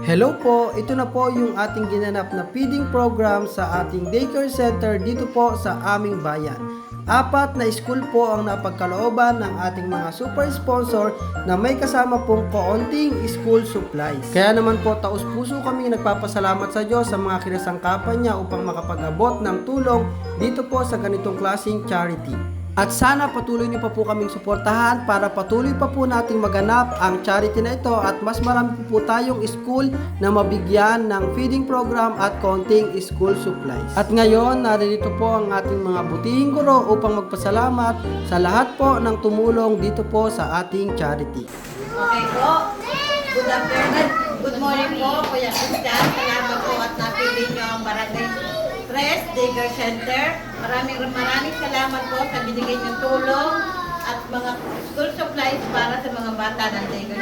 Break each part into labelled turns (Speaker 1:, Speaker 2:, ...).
Speaker 1: Hello po, ito na po yung ating ginanap na feeding program sa ating daycare center dito po sa aming bayan. Apat na school po ang napagkalooban ng ating mga super sponsor na may kasama pong kaunting school supplies. Kaya naman po taus puso kami nagpapasalamat sa Diyos sa mga kinasangkapan niya upang makapag-abot ng tulong dito po sa ganitong klaseng charity. At sana patuloy niyo pa po kaming suportahan para patuloy pa po nating maganap ang charity na ito at mas marami po, tayong school na mabigyan ng feeding program at konting school supplies. At ngayon, narito po ang ating mga butihing guro upang magpasalamat sa lahat po ng tumulong dito po sa ating charity.
Speaker 2: Okay po. Good afternoon. Good morning po, Kuya Christian. Salamat po at napili niyo ang Barangay Tres Daycare Center. Maraming maraming salamat po sa binigay niyong tulong at mga school supplies para sa mga bata ng Center.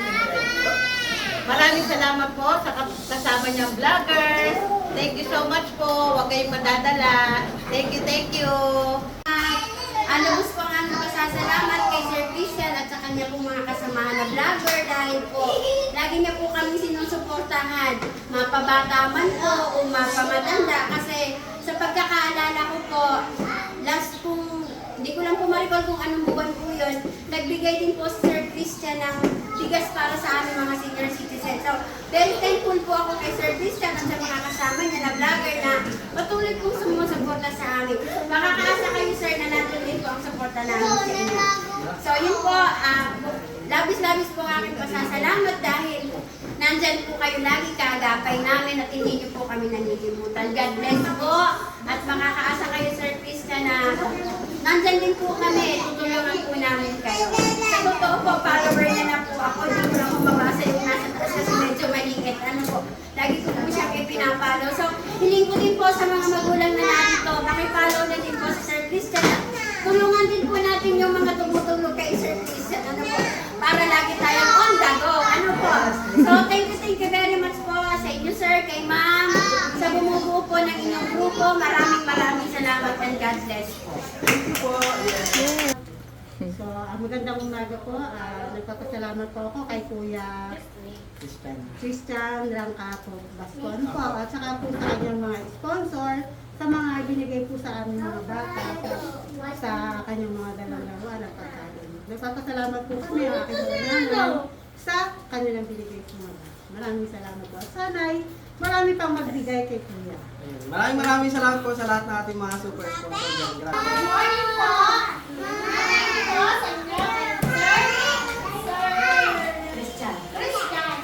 Speaker 2: Maraming salamat po sa kas- kasama niyang vloggers. Thank you so much po. Huwag kayong madadala. Thank you, thank you.
Speaker 3: Alabos po ang aming pasasalamat kay Sir Christian at sa kanya pong mga kasamahan na vlogger dahil po lagi niya po kami sinusuportahan. Mapabata man po o mapamatanda kasi pagkakaalala ko po, last pong, hindi ko lang po ma-recall kung anong buwan po yun, nagbigay din po si Sir Christian ng bigas para sa aming mga senior citizens. So, very thankful po ako kay Sir Christian at sa mga kasama niya na vlogger na patuloy pong sumusuporta sa amin. Makakaasa kayo sir na nandun din po ang suporta namin sa inyo. So yun po, ah, labis-labis po ang aking pasasalamat dahil nandyan po kayo lagi kaagapay namin at hindi niyo po kami nanilimutan. God bless po at makakaasa kayo Sir Krista na nandyan din po kami, tutulungan po namin kayo. Sa totoo po, follower niya na po ako, hindi ko lang yung nasa taas kasi medyo maliit. Ano po, lagi ko po siya kayo pinapalo. So, hiling ko din po sa mga magulang na narito, salamat and God bless po.
Speaker 4: So, ang magandang umaga po. ah, nagpapasalamat po ako kay Kuya Christian Rangcapo Bascon po. At saka po sa kanyang mga sponsor sa mga binigay po sa aming mga bata sa, sa kanyang mga dalang laruan at pagkain. Nagpapasalamat po kami ang aking mga nanay sa kanilang binigay po mga bata. Maraming salamat po. Sana'y marami pang magbigay kay Kuya.
Speaker 1: Ayun. Maraming maraming salamat po sa lahat ng ating mga super sponsor dyan. Grabe.
Speaker 3: Morning po! Morning po sa Sir Christian. Christian.